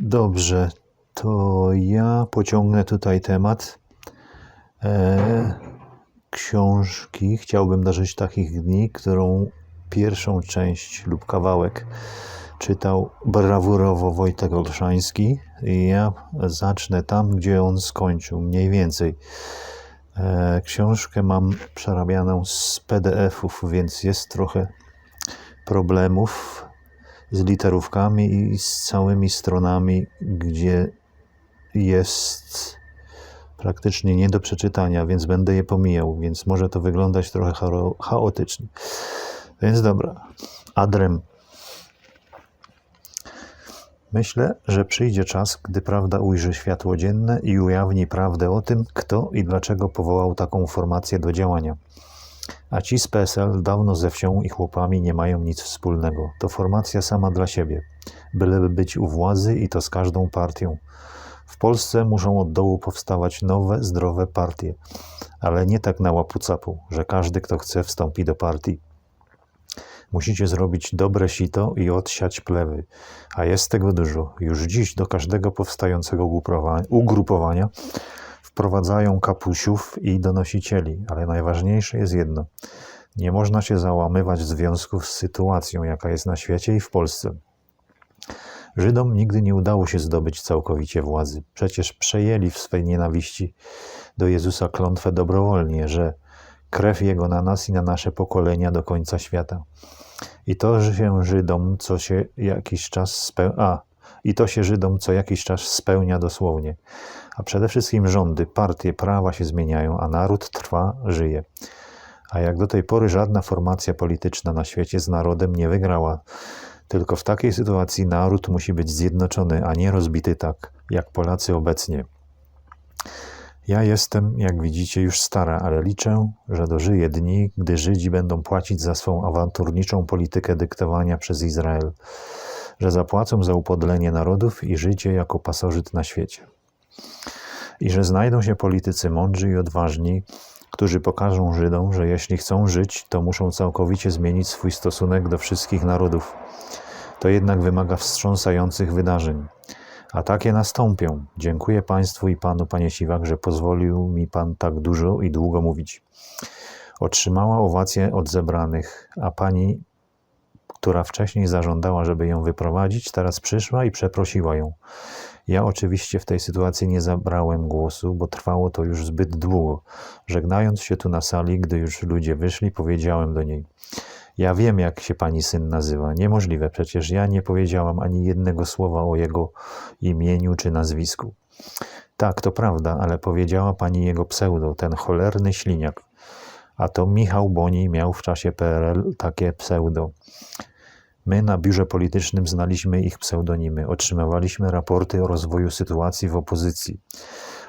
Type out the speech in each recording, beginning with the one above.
Dobrze, to ja pociągnę tutaj temat e, książki. Chciałbym dożyć takich dni, którą pierwszą część lub kawałek czytał brawurowo Wojtek Olszański. I ja zacznę tam, gdzie on skończył, mniej więcej. E, książkę mam przerabianą z PDF-ów, więc jest trochę problemów z literówkami i z całymi stronami, gdzie jest praktycznie nie do przeczytania, więc będę je pomijał, więc może to wyglądać trochę chaotycznie. Więc dobra, adrem. Myślę, że przyjdzie czas, gdy prawda ujrzy światło dzienne i ujawni prawdę o tym, kto i dlaczego powołał taką formację do działania. A ci z PSL dawno ze wsią i chłopami nie mają nic wspólnego. To formacja sama dla siebie, byleby być u władzy i to z każdą partią. W Polsce muszą od dołu powstawać nowe, zdrowe partie, ale nie tak na łapu-capu, że każdy, kto chce, wstąpi do partii. Musicie zrobić dobre sito i odsiać plewy, a jest tego dużo. Już dziś do każdego powstającego ugrupowa- ugrupowania wprowadzają kapusiów i donosicieli, ale najważniejsze jest jedno. Nie można się załamywać w związku z sytuacją, jaka jest na świecie i w Polsce. Żydom nigdy nie udało się zdobyć całkowicie władzy. Przecież przejęli w swej nienawiści do Jezusa klątwę dobrowolnie, że krew Jego na nas i na nasze pokolenia do końca świata. I to że się Żydom co się jakiś czas spełnia, i to się Żydom co jakiś czas spełnia dosłownie. A przede wszystkim rządy, partie, prawa się zmieniają, a naród trwa, żyje. A jak do tej pory żadna formacja polityczna na świecie z narodem nie wygrała. Tylko w takiej sytuacji naród musi być zjednoczony, a nie rozbity tak, jak Polacy obecnie. Ja jestem, jak widzicie, już stara, ale liczę, że dożyję dni, gdy Żydzi będą płacić za swą awanturniczą politykę dyktowania przez Izrael, że zapłacą za upodlenie narodów i życie jako pasożyt na świecie. I że znajdą się politycy mądrzy i odważni, którzy pokażą Żydom, że jeśli chcą żyć, to muszą całkowicie zmienić swój stosunek do wszystkich narodów. To jednak wymaga wstrząsających wydarzeń. A takie nastąpią. Dziękuję Państwu i Panu, Panie Siwak, że pozwolił mi Pan tak dużo i długo mówić. Otrzymała owację od zebranych, a Pani, która wcześniej zażądała, żeby ją wyprowadzić, teraz przyszła i przeprosiła ją. Ja oczywiście w tej sytuacji nie zabrałem głosu, bo trwało to już zbyt długo. Żegnając się tu na sali, gdy już ludzie wyszli, powiedziałem do niej: Ja wiem, jak się pani syn nazywa. Niemożliwe, przecież ja nie powiedziałam ani jednego słowa o jego imieniu czy nazwisku. Tak, to prawda, ale powiedziała pani jego pseudo, ten cholerny śliniak. A to Michał Boni miał w czasie PRL takie pseudo. My na biurze politycznym znaliśmy ich pseudonimy, otrzymywaliśmy raporty o rozwoju sytuacji w opozycji.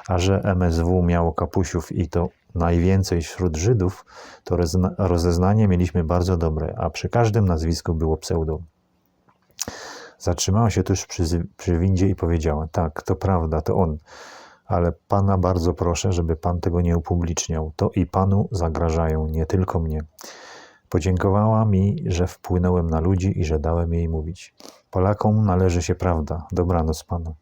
A że MSW miało kapusiów i to najwięcej wśród Żydów, to rozeznanie mieliśmy bardzo dobre, a przy każdym nazwisku było pseudo. Zatrzymała się tuż przy, przy windzie i powiedziała: Tak, to prawda, to on. Ale pana bardzo proszę, żeby pan tego nie upubliczniał. To i panu zagrażają, nie tylko mnie. Podziękowała mi, że wpłynąłem na ludzi i że dałem jej mówić. Polakom należy się prawda. Dobranoc panu.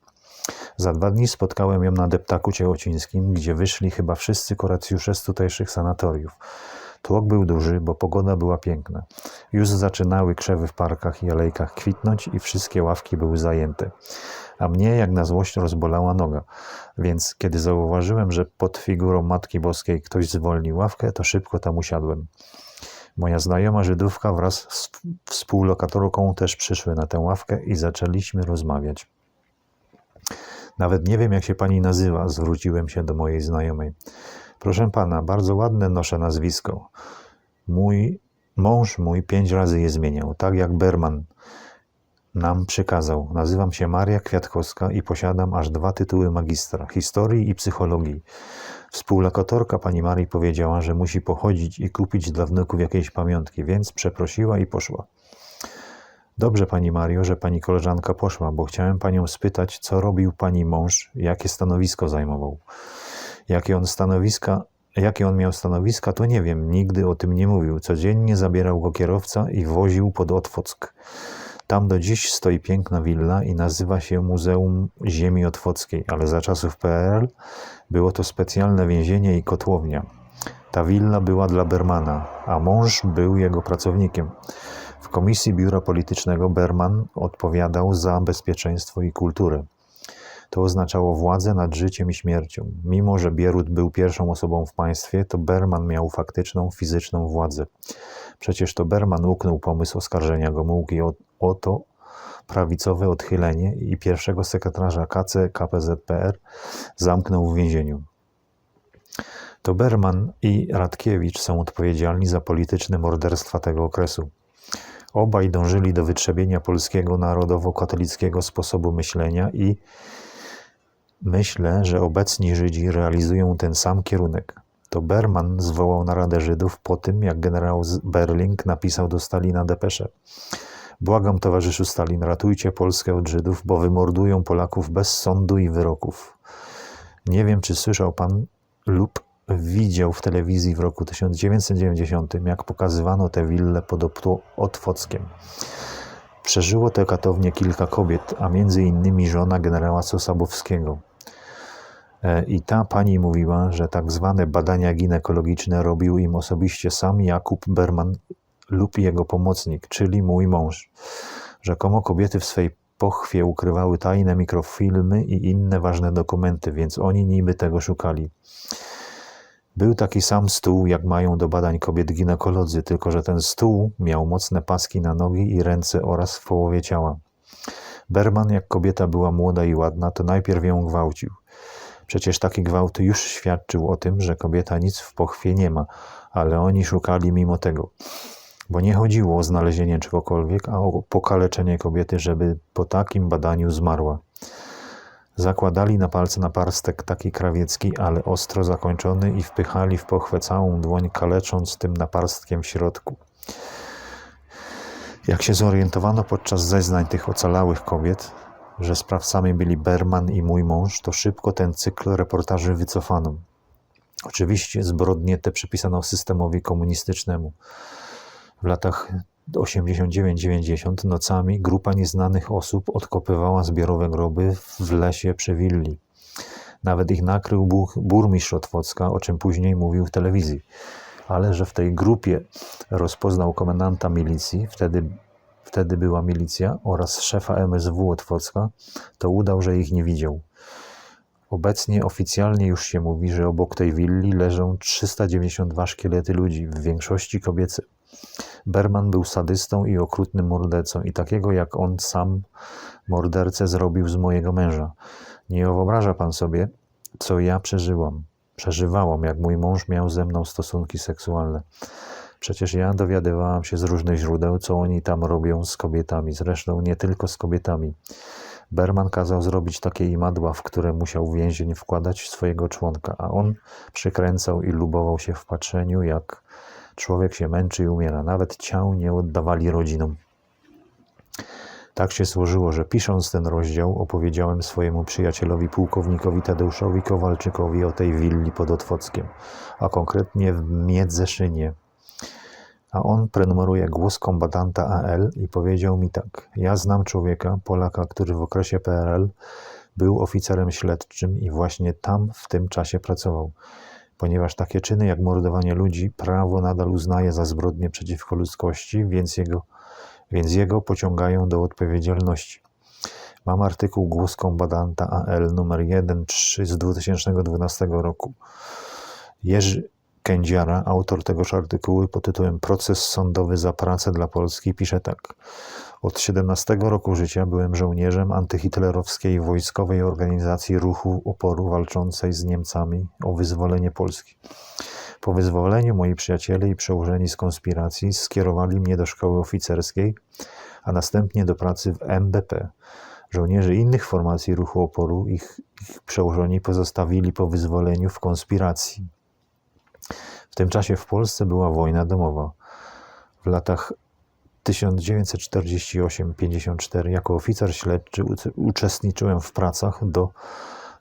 Za dwa dni spotkałem ją na deptaku ciechocińskim, gdzie wyszli chyba wszyscy kuracjusze z tutejszych sanatoriów. Tłok był duży, bo pogoda była piękna. Już zaczynały krzewy w parkach i alejkach kwitnąć i wszystkie ławki były zajęte. A mnie jak na złość rozbolała noga, więc kiedy zauważyłem, że pod figurą Matki Boskiej ktoś zwolnił ławkę, to szybko tam usiadłem. Moja znajoma Żydówka wraz z współlokatorką też przyszły na tę ławkę i zaczęliśmy rozmawiać. Nawet nie wiem, jak się pani nazywa, zwróciłem się do mojej znajomej. Proszę pana, bardzo ładne noszę nazwisko. Mój mąż mój pięć razy je zmieniał, tak jak Berman nam przykazał. Nazywam się Maria Kwiatkowska i posiadam aż dwa tytuły magistra historii i psychologii. Współlokatorka pani Marii powiedziała, że musi pochodzić i kupić dla wnuków jakieś pamiątki, więc przeprosiła i poszła. Dobrze, pani Mario, że pani koleżanka poszła, bo chciałem panią spytać, co robił pani mąż, jakie stanowisko zajmował. Jakie on stanowiska, jakie on miał stanowiska, to nie wiem, nigdy o tym nie mówił. Codziennie zabierał go kierowca i woził pod Otwock. Tam do dziś stoi piękna willa i nazywa się Muzeum Ziemi Otwockiej, ale za czasów PRL było to specjalne więzienie i kotłownia. Ta willa była dla Bermana, a mąż był jego pracownikiem. W komisji biura politycznego Berman odpowiadał za bezpieczeństwo i kulturę. To oznaczało władzę nad życiem i śmiercią. Mimo, że Bierut był pierwszą osobą w państwie, to Berman miał faktyczną, fizyczną władzę. Przecież to Berman uknął pomysł oskarżenia Gomułki o, o to prawicowe odchylenie i pierwszego sekretarza KC KPZPR zamknął w więzieniu. To Berman i Radkiewicz są odpowiedzialni za polityczne morderstwa tego okresu. Obaj dążyli do wytrzebienia polskiego narodowo-katolickiego sposobu myślenia i myślę, że obecni Żydzi realizują ten sam kierunek. To Berman zwołał naradę Żydów po tym, jak generał Berling napisał do Stalina depeszę. Błagam towarzyszu Stalin, ratujcie Polskę od Żydów, bo wymordują Polaków bez sądu i wyroków. Nie wiem, czy słyszał pan lub widział w telewizji w roku 1990, jak pokazywano tę willę pod Otwockiem. Przeżyło tę katownię kilka kobiet, a między innymi żona generała Sosabowskiego. E, I ta pani mówiła, że tak zwane badania ginekologiczne robił im osobiście sam Jakub Berman lub jego pomocnik, czyli mój mąż. Rzekomo kobiety w swej pochwie ukrywały tajne mikrofilmy i inne ważne dokumenty, więc oni niby tego szukali. Był taki sam stół, jak mają do badań kobiet ginekolodzy, tylko że ten stół miał mocne paski na nogi i ręce oraz w połowie ciała. Berman, jak kobieta była młoda i ładna, to najpierw ją gwałcił. Przecież taki gwałt już świadczył o tym, że kobieta nic w pochwie nie ma, ale oni szukali mimo tego. Bo nie chodziło o znalezienie czegokolwiek, a o pokaleczenie kobiety, żeby po takim badaniu zmarła. Zakładali na palce naparstek taki krawiecki, ale ostro zakończony i wpychali w pochwę całą dłoń, kalecząc tym naparstkiem w środku. Jak się zorientowano podczas zeznań tych ocalałych kobiet, że sprawcami byli Berman i mój mąż, to szybko ten cykl reportaży wycofano. Oczywiście zbrodnie te przypisano systemowi komunistycznemu. W latach 89-90 nocami grupa nieznanych osób odkopywała zbiorowe groby w lesie przy willi. Nawet ich nakrył burmistrz Otwocka, o czym później mówił w telewizji. Ale że w tej grupie rozpoznał komendanta milicji, wtedy, wtedy była milicja, oraz szefa MSW Otwocka, to udał, że ich nie widział. Obecnie oficjalnie już się mówi, że obok tej willi leżą 392 szkielety ludzi, w większości kobiece. Berman był sadystą i okrutnym mordercą i takiego jak on sam mordercę zrobił z mojego męża. Nie wyobraża pan sobie, co ja przeżyłam. Przeżywałam, jak mój mąż miał ze mną stosunki seksualne. Przecież ja dowiadywałam się z różnych źródeł, co oni tam robią z kobietami, zresztą nie tylko z kobietami. Berman kazał zrobić takie imadła, w które musiał więzień wkładać swojego członka, a on przykręcał i lubował się w patrzeniu, jak Człowiek się męczy i umiera. Nawet ciał nie oddawali rodzinom. Tak się złożyło, że pisząc ten rozdział, opowiedziałem swojemu przyjacielowi pułkownikowi Tadeuszowi Kowalczykowi o tej willi pod Otwockiem, a konkretnie w Miedzeszynie. A on prenumeruje głos kombatanta AL i powiedział mi tak. Ja znam człowieka, Polaka, który w okresie PRL był oficerem śledczym i właśnie tam w tym czasie pracował ponieważ takie czyny jak mordowanie ludzi prawo nadal uznaje za zbrodnie przeciwko ludzkości, więc jego, więc jego pociągają do odpowiedzialności. Mam artykuł Głos Kombadanta AL numer 1.3 z 2012 roku. Jerzy Kędziara, autor tegoż artykułu pod tytułem Proces sądowy za pracę dla Polski, pisze tak. Od 17 roku życia byłem żołnierzem antyhitlerowskiej wojskowej organizacji ruchu oporu walczącej z Niemcami o wyzwolenie Polski. Po wyzwoleniu moi przyjaciele i przełożeni z konspiracji skierowali mnie do szkoły oficerskiej, a następnie do pracy w MBP. Żołnierze innych formacji ruchu oporu ich, ich przełożeni pozostawili po wyzwoleniu w konspiracji. W tym czasie w Polsce była wojna domowa. W latach 1948-54 jako oficer śledczy uczestniczyłem w pracach do,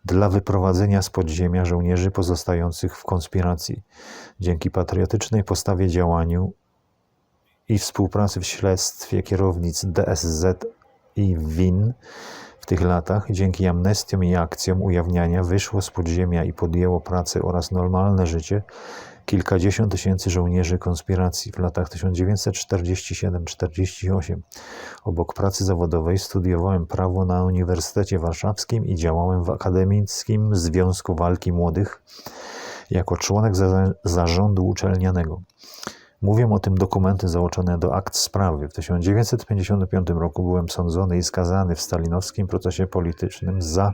dla wyprowadzenia z podziemia żołnierzy pozostających w konspiracji. Dzięki patriotycznej postawie działaniu i współpracy w śledztwie kierownic DSZ i WIN w tych latach, dzięki amnestiom i akcjom ujawniania, wyszło z podziemia i podjęło pracę oraz normalne życie kilkadziesiąt tysięcy żołnierzy konspiracji w latach 1947-48. Obok pracy zawodowej studiowałem prawo na Uniwersytecie Warszawskim i działałem w Akademickim Związku Walki Młodych jako członek za zarządu uczelnianego. Mówią o tym dokumenty załączone do akt sprawy. W 1955 roku byłem sądzony i skazany w stalinowskim procesie politycznym za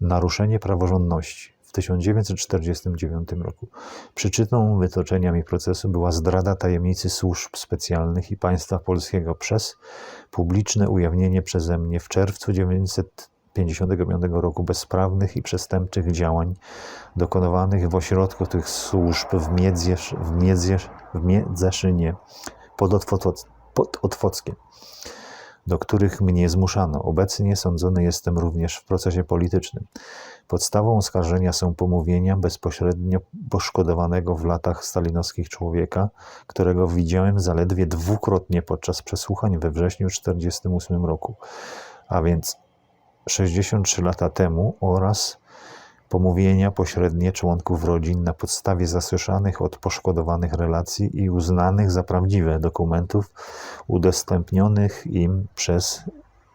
naruszenie praworządności. W 1949 roku przyczyną wytoczenia mi procesu była zdrada tajemnicy służb specjalnych i państwa polskiego przez publiczne ujawnienie przeze mnie w czerwcu 1955 roku bezprawnych i przestępczych działań dokonywanych w ośrodku tych służb w, Miedzierz, w, Miedzierz, w Miedzeszynie pod Otwockiem, do których mnie zmuszano. Obecnie sądzony jestem również w procesie politycznym. Podstawą oskarżenia są pomówienia bezpośrednio poszkodowanego w latach stalinowskich człowieka, którego widziałem zaledwie dwukrotnie podczas przesłuchań we wrześniu 1948 roku, a więc 63 lata temu oraz pomówienia pośrednie członków rodzin na podstawie zasłyszanych od poszkodowanych relacji i uznanych za prawdziwe dokumentów udostępnionych im przez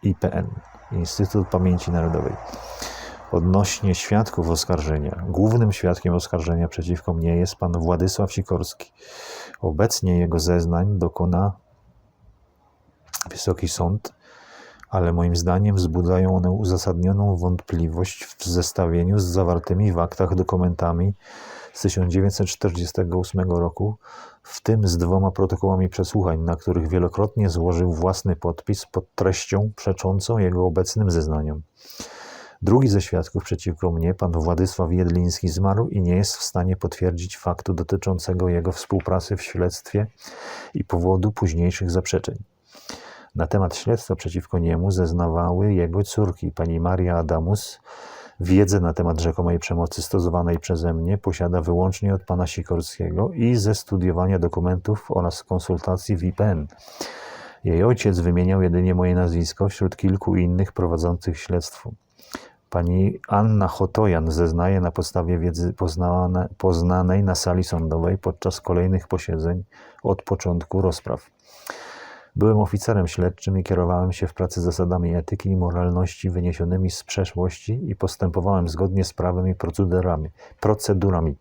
IPN, Instytut Pamięci Narodowej. Odnośnie świadków oskarżenia, głównym świadkiem oskarżenia przeciwko mnie jest pan Władysław Sikorski. Obecnie jego zeznań dokona Wysoki Sąd ale moim zdaniem wzbudzają one uzasadnioną wątpliwość w zestawieniu z zawartymi w aktach dokumentami z 1948 roku, w tym z dwoma protokołami przesłuchań, na których wielokrotnie złożył własny podpis pod treścią przeczącą jego obecnym zeznaniom. Drugi ze świadków przeciwko mnie, pan Władysław Jedliński, zmarł i nie jest w stanie potwierdzić faktu dotyczącego jego współpracy w śledztwie i powodu późniejszych zaprzeczeń. Na temat śledztwa przeciwko niemu zeznawały jego córki, pani Maria Adamus. Wiedzę na temat rzekomej przemocy stosowanej przeze mnie posiada wyłącznie od pana Sikorskiego i ze studiowania dokumentów oraz konsultacji w IPN. Jej ojciec wymieniał jedynie moje nazwisko wśród kilku innych prowadzących śledztwo. Pani Anna Hotojan zeznaje na podstawie wiedzy poznane, poznanej na sali sądowej podczas kolejnych posiedzeń od początku rozpraw. Byłem oficerem śledczym i kierowałem się w pracy zasadami etyki i moralności wyniesionymi z przeszłości i postępowałem zgodnie z prawem i procedurami, procedurami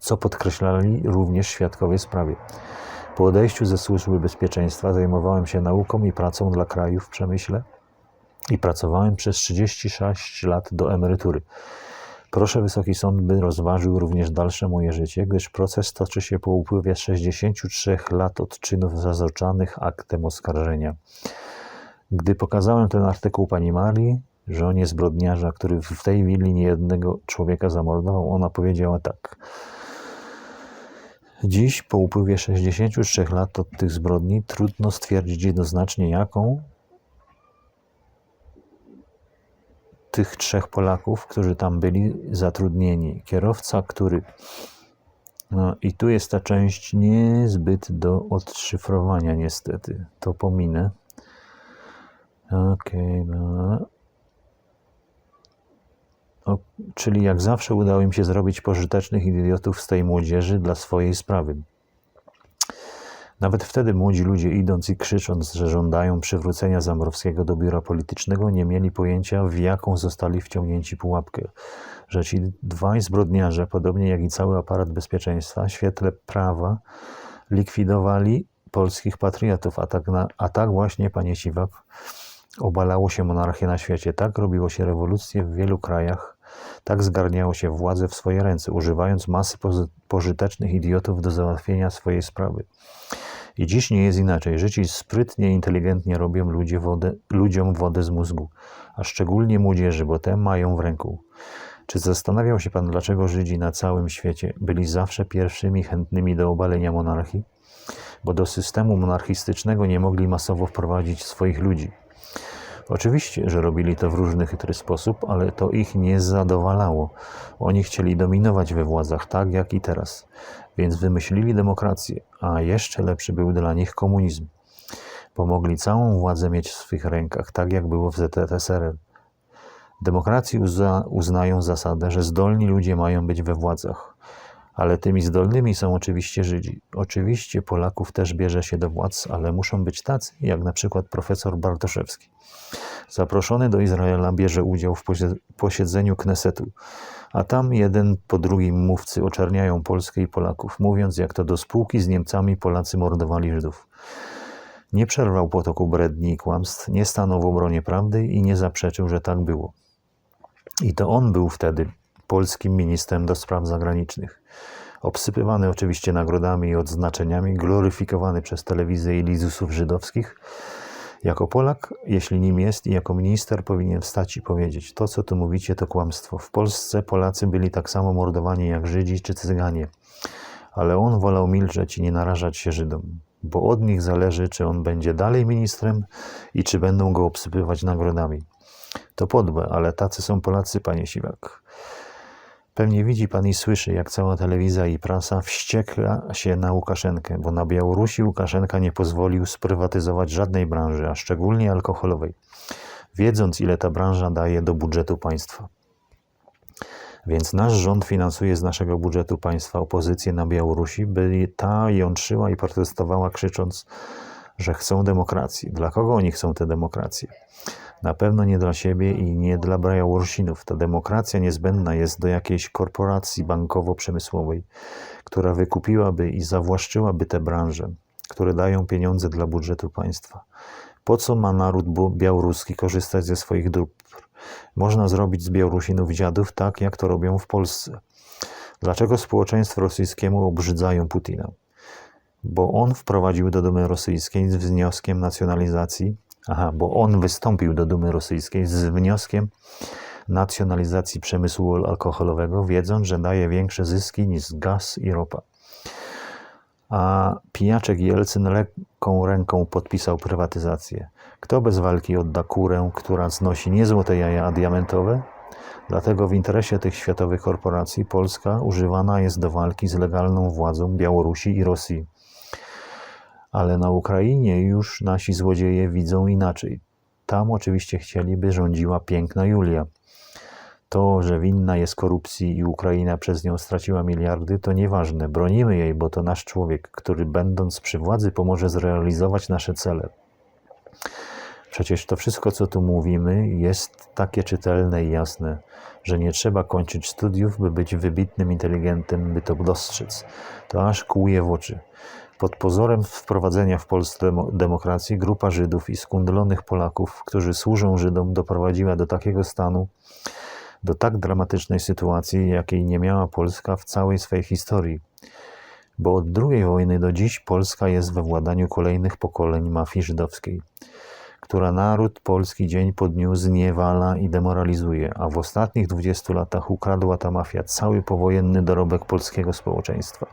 co podkreślali również świadkowie sprawy. Po odejściu ze służby bezpieczeństwa zajmowałem się nauką i pracą dla kraju w przemyśle i pracowałem przez 36 lat do emerytury. Proszę Wysoki Sąd, by rozważył również dalsze moje życie, gdyż proces toczy się po upływie 63 lat od czynów zazoczanych aktem oskarżenia. Gdy pokazałem ten artykuł pani Marii, żonie zbrodniarza, który w tej willi niejednego człowieka zamordował, ona powiedziała tak. Dziś, po upływie 63 lat od tych zbrodni, trudno stwierdzić jednoznacznie jaką, tych trzech Polaków, którzy tam byli zatrudnieni. Kierowca, który. No i tu jest ta część niezbyt do odszyfrowania, niestety. To pominę. Okej, okay, no. Czyli jak zawsze udało im się zrobić pożytecznych idiotów z tej młodzieży dla swojej sprawy. Nawet wtedy młodzi ludzie, idąc i krzycząc, że żądają przywrócenia Zambrowskiego do biura politycznego, nie mieli pojęcia, w jaką zostali wciągnięci pułapkę. Że ci dwaj zbrodniarze, podobnie jak i cały aparat bezpieczeństwa, świetle prawa likwidowali polskich patriotów. A tak, na, a tak właśnie, panie Siwak, obalało się monarchię na świecie. Tak robiło się rewolucje w wielu krajach. Tak zgarniało się władzę w swoje ręce, używając masy pożytecznych idiotów do załatwienia swojej sprawy. I dziś nie jest inaczej. Życi sprytnie, inteligentnie robią ludzie wodę, ludziom wodę z mózgu, a szczególnie młodzieży, bo te mają w ręku. Czy zastanawiał się pan, dlaczego Żydzi na całym świecie byli zawsze pierwszymi chętnymi do obalenia monarchii? Bo do systemu monarchistycznego nie mogli masowo wprowadzić swoich ludzi. Oczywiście, że robili to w różny chytry sposób, ale to ich nie zadowalało. Oni chcieli dominować we władzach, tak jak i teraz. Więc wymyślili demokrację, a jeszcze lepszy był dla nich komunizm. Pomogli całą władzę mieć w swych rękach, tak jak było w ZSRR. Demokracji uzna, uznają zasadę, że zdolni ludzie mają być we władzach. Ale tymi zdolnymi są oczywiście Żydzi. Oczywiście Polaków też bierze się do władz, ale muszą być tacy, jak na przykład profesor Bartoszewski. Zaproszony do Izraela bierze udział w posiedzeniu Knesetu, a tam jeden po drugim mówcy oczerniają Polskę i Polaków, mówiąc, jak to do spółki z Niemcami Polacy mordowali Żydów. Nie przerwał potoku bredni i kłamstw, nie stanął w obronie prawdy i nie zaprzeczył, że tak było. I to on był wtedy polskim ministrem do spraw zagranicznych. Obsypywany oczywiście nagrodami i odznaczeniami, gloryfikowany przez telewizję i lizusów żydowskich. Jako Polak, jeśli nim jest i jako minister, powinien wstać i powiedzieć: To, co tu mówicie, to kłamstwo. W Polsce Polacy byli tak samo mordowani jak Żydzi czy Cyganie. Ale on wolał milczeć i nie narażać się Żydom, bo od nich zależy, czy on będzie dalej ministrem i czy będą go obsypywać nagrodami. To podłe, ale tacy są Polacy, panie Siwak. Pewnie widzi pan i słyszy, jak cała telewizja i prasa wściekla się na Łukaszenkę, bo na Białorusi Łukaszenka nie pozwolił sprywatyzować żadnej branży, a szczególnie alkoholowej, wiedząc ile ta branża daje do budżetu państwa. Więc nasz rząd finansuje z naszego budżetu państwa opozycję na Białorusi, by ta jątrzyła i protestowała krzycząc, że chcą demokracji. Dla kogo oni chcą tę demokrację? Na pewno nie dla siebie i nie dla Białorusinów. Ta demokracja niezbędna jest do jakiejś korporacji bankowo-przemysłowej, która wykupiłaby i zawłaszczyłaby te branże, które dają pieniądze dla budżetu państwa. Po co ma naród białoruski korzystać ze swoich dóbr? Można zrobić z Białorusinów dziadów tak, jak to robią w Polsce. Dlaczego społeczeństwo rosyjskiemu obrzydzają Putina? Bo on wprowadził do Dumy Rosyjskiej z wnioskiem nacjonalizacji Aha, bo on wystąpił do Dumy Rosyjskiej z wnioskiem nacjonalizacji przemysłu alkoholowego, wiedząc, że daje większe zyski niż gaz i ropa. A pijaczek Jelcyn lekką ręką podpisał prywatyzację. Kto bez walki odda kurę, która znosi nie złote jaja, a diamentowe? Dlatego w interesie tych światowych korporacji Polska używana jest do walki z legalną władzą Białorusi i Rosji. Ale na Ukrainie już nasi złodzieje widzą inaczej. Tam oczywiście chcieliby rządziła piękna Julia. To, że winna jest korupcji i Ukraina przez nią straciła miliardy, to nieważne. Bronimy jej, bo to nasz człowiek, który będąc przy władzy pomoże zrealizować nasze cele. Przecież to wszystko, co tu mówimy, jest takie czytelne i jasne, że nie trzeba kończyć studiów, by być wybitnym inteligentem, by to dostrzec. To aż kłuje w oczy. Pod pozorem wprowadzenia w Polsce demokracji grupa Żydów i skundlonych Polaków, którzy służą Żydom, doprowadziła do takiego stanu, do tak dramatycznej sytuacji, jakiej nie miała Polska w całej swojej historii. Bo od II wojny do dziś Polska jest we władaniu kolejnych pokoleń mafii żydowskiej, która naród polski dzień po dniu zniewala i demoralizuje, a w ostatnich 20 latach ukradła ta mafia cały powojenny dorobek polskiego społeczeństwa.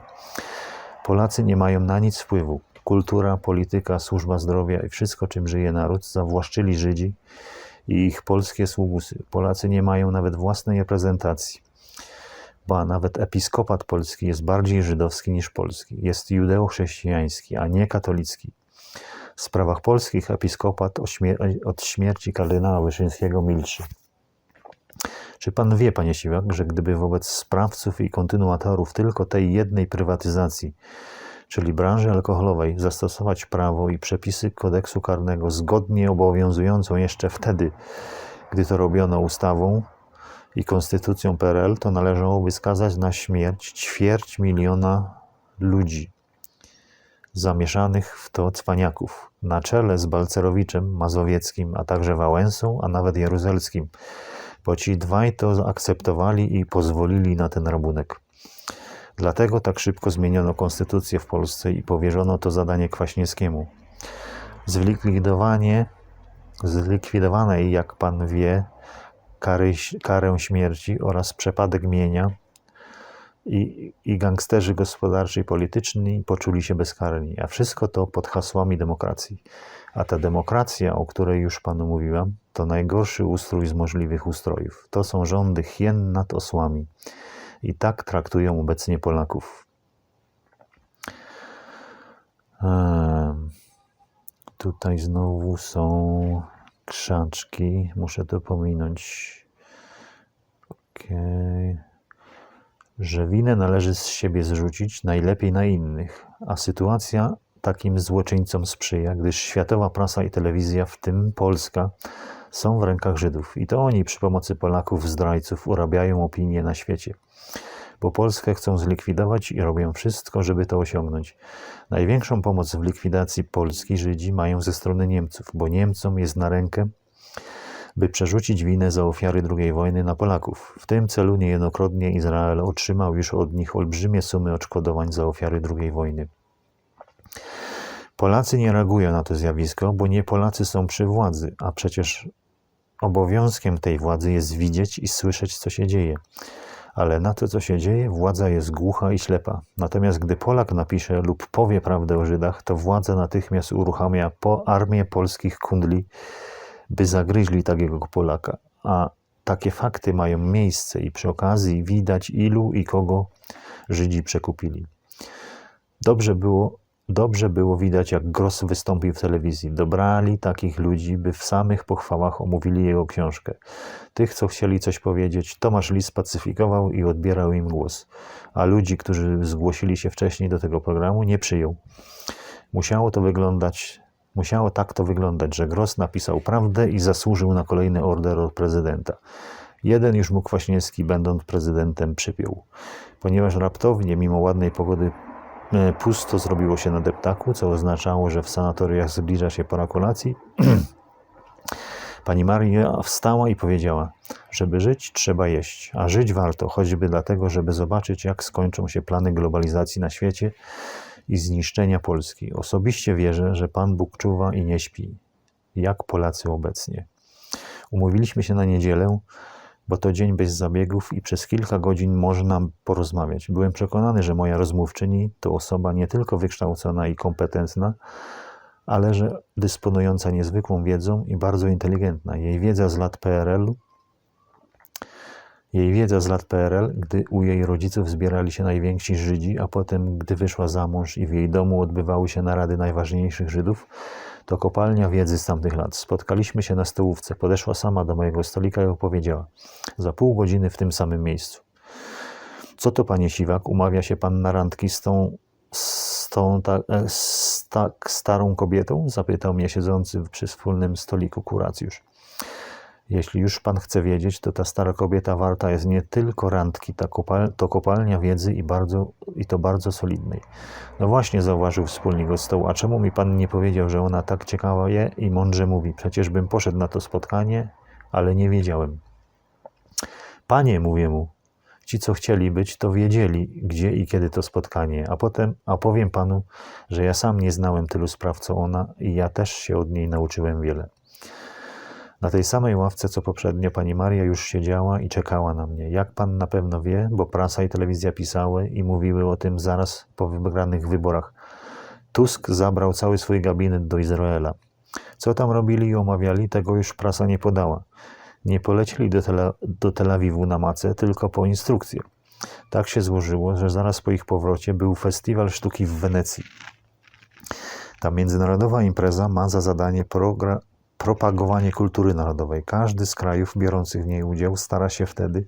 Polacy nie mają na nic wpływu. Kultura, polityka, służba zdrowia i wszystko, czym żyje naród, zawłaszczyli Żydzi i ich polskie sługusy. Polacy nie mają nawet własnej reprezentacji. Ba, nawet episkopat polski jest bardziej żydowski niż polski. Jest judeo-chrześcijański, a nie katolicki. W sprawach polskich episkopat od śmierci kardynała Wyszyńskiego milczy. Czy pan wie, panie Siwak, że gdyby wobec sprawców i kontynuatorów tylko tej jednej prywatyzacji, czyli branży alkoholowej, zastosować prawo i przepisy kodeksu karnego zgodnie obowiązującą jeszcze wtedy, gdy to robiono ustawą i konstytucją PRL, to należałoby skazać na śmierć ćwierć miliona ludzi zamieszanych w to cwaniaków, na czele z Balcerowiczem, Mazowieckim, a także Wałęsą, a nawet Jaruzelskim, bo ci dwaj to akceptowali i pozwolili na ten rabunek. Dlatego tak szybko zmieniono konstytucję w Polsce i powierzono to zadanie Kwaśniewskiemu. Zlikwidowanie, zlikwidowanej, jak pan wie, kary, karę śmierci oraz przepadek mienia i, i gangsterzy gospodarczy i polityczni poczuli się bezkarni, a wszystko to pod hasłami demokracji. A ta demokracja, o której już panu mówiłam, to najgorszy ustrój z możliwych ustrojów. To są rządy hien nad osłami. I tak traktują obecnie Polaków. Em, Tutaj znowu są krzaczki. Muszę to pominąć. Okej. Że winę należy z siebie zrzucić najlepiej na innych, a sytuacja takim złoczyńcom sprzyja, gdyż światowa prasa i telewizja, w tym Polska, są w rękach Żydów i to oni przy pomocy Polaków zdrajców urabiają opinię na świecie. Bo Polskę chcą zlikwidować i robią wszystko, żeby to osiągnąć. Największą pomoc w likwidacji Polski Żydzi mają ze strony Niemców, bo Niemcom jest na rękę, by przerzucić winę za ofiary II wojny na Polaków. W tym celu niejednokrotnie Izrael otrzymał już od nich olbrzymie sumy odszkodowań za ofiary II wojny. Polacy nie reagują na to zjawisko, bo nie Polacy są przy władzy, a przecież obowiązkiem tej władzy jest widzieć i słyszeć, co się dzieje. Ale na to, co się dzieje, władza jest głucha i ślepa. Natomiast gdy Polak napisze lub powie prawdę o Żydach, to władza natychmiast uruchamia po armię polskich kundli, by zagryźli takiego Polaka. A takie fakty mają miejsce i przy okazji widać, ilu i kogo Żydzi przekupili. Dobrze było, dobrze było widać, jak Gross wystąpił w telewizji. Dobrali takich ludzi, by w samych pochwałach omówili jego książkę. Tych, co chcieli coś powiedzieć, Tomasz Lis pacyfikował i odbierał im głos, a ludzi, którzy zgłosili się wcześniej do tego programu, nie przyjął. Musiało to wyglądać, musiało tak to wyglądać, że Gross napisał prawdę i zasłużył na kolejny order od prezydenta. Jeden już mu Kwaśniewski, będąc prezydentem, przypiął. Ponieważ raptownie, mimo ładnej pogody, e, pusto zrobiło się na deptaku, co oznaczało, że w sanatoriach zbliża się pora kolacji, Pani Maria wstała i powiedziała, żeby żyć, trzeba jeść, a żyć warto, choćby dlatego, żeby zobaczyć, jak skończą się plany globalizacji na świecie i zniszczenia Polski. Osobiście wierzę, że Pan Bóg czuwa i nie śpi, jak Polacy obecnie. Umówiliśmy się na niedzielę, bo to dzień bez zabiegów i przez kilka godzin można porozmawiać. Byłem przekonany, że moja rozmówczyni to osoba nie tylko wykształcona i kompetentna, ale że dysponująca niezwykłą wiedzą i bardzo inteligentna. Jej wiedza z lat PRL-u, jej wiedza z lat PRL, gdy u jej rodziców zbierali się najwięksi Żydzi, a potem, gdy wyszła za mąż i w jej domu odbywały się narady najważniejszych Żydów, to kopalnia wiedzy z tamtych lat. Spotkaliśmy się na stołówce. Podeszła sama do mojego stolika i opowiedziała. Za pół godziny w tym samym miejscu. Co to, panie Siwak, umawia się pan na randki z tą z tą ta, e, z tak starą kobietą? Zapytał mnie siedzący przy wspólnym stoliku kuracjusz. Jeśli już pan chce wiedzieć, to ta stara kobieta warta jest nie tylko randki, ta kopal, to kopalnia wiedzy i, bardzo, i to bardzo solidnej. No właśnie, zauważył wspólnik od stołu, a czemu mi pan nie powiedział, że ona tak ciekawa je i mądrze mówi? Przecież bym poszedł na to spotkanie, ale nie wiedziałem. Panie, mówię mu, Ci, co chcieli być, to wiedzieli, gdzie i kiedy to spotkanie, a potem, a powiem panu, że ja sam nie znałem tylu spraw, co ona, i ja też się od niej nauczyłem wiele. Na tej samej ławce, co poprzednio, pani Maria już siedziała i czekała na mnie. Jak pan na pewno wie, bo prasa i telewizja pisały i mówiły o tym zaraz po wygranych wyborach. Tusk zabrał cały swój gabinet do Izraela. Co tam robili i omawiali, tego już prasa nie podała. Nie polecieli do, Tel, do Tel Awiwu na macę, tylko po instrukcję. Tak się złożyło, że zaraz po ich powrocie był festiwal sztuki w Wenecji. Ta międzynarodowa impreza ma za zadanie progra- propagowanie kultury narodowej. Każdy z krajów biorących w niej udział stara się wtedy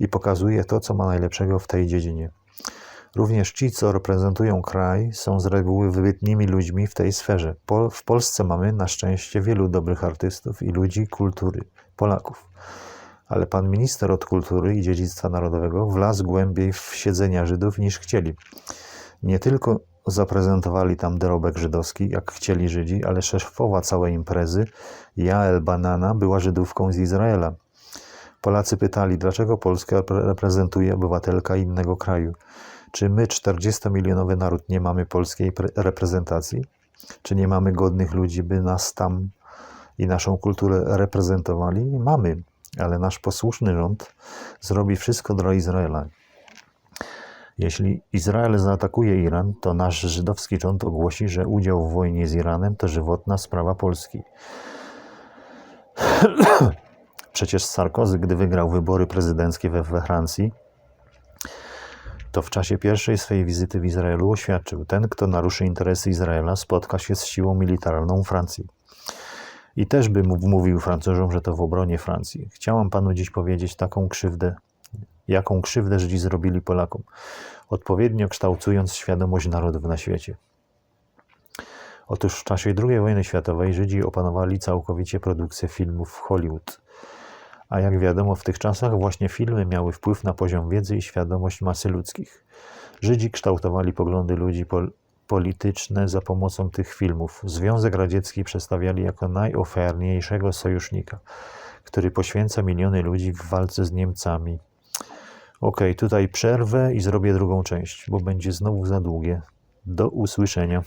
i pokazuje to, co ma najlepszego w tej dziedzinie. Również ci, co reprezentują kraj, są z reguły wybitnymi ludźmi w tej sferze. W Polsce mamy na szczęście wielu dobrych artystów i ludzi kultury, Polaków. Ale pan minister od kultury i dziedzictwa narodowego wlazł głębiej w siedzenia Żydów niż chcieli. Nie tylko zaprezentowali tam dorobek żydowski, jak chcieli Żydzi, ale szefowa całej imprezy, Jael Banana, była Żydówką z Izraela. Polacy pytali, dlaczego Polskę reprezentuje obywatelka innego kraju. Czy my, 40-milionowy naród, nie mamy polskiej reprezentacji? Czy nie mamy godnych ludzi, by nas tam i naszą kulturę reprezentowali? Mamy, ale nasz posłuszny rząd zrobi wszystko dla Izraela. Jeśli Izrael zaatakuje Iran, to nasz żydowski rząd ogłosi, że udział w wojnie z Iranem to żywotna sprawa Polski. Przecież Sarkozy, gdy wygrał wybory prezydenckie we, Francji, to w czasie pierwszej swojej wizyty w Izraelu oświadczył: Ten, kto naruszy interesy Izraela, spotka się z siłą militarną Francji. I też by mu- mówił Francuzom, że to w obronie Francji. Chciałam panu dziś powiedzieć taką krzywdę, jaką krzywdę Żydzi zrobili Polakom, odpowiednio kształtując świadomość narodów na świecie. Otóż w czasie II wojny światowej Żydzi opanowali całkowicie produkcję filmów w Hollywood. A jak wiadomo, w tych czasach właśnie filmy miały wpływ na poziom wiedzy i świadomość masy ludzkich. Żydzi kształtowali poglądy ludzi pol- polityczne za pomocą tych filmów. Związek Radziecki przedstawiali jako najofiarniejszego sojusznika, który poświęca miliony ludzi w walce z Niemcami. Okej, tutaj przerwę i zrobię drugą część, bo będzie znowu za długie. Do usłyszenia.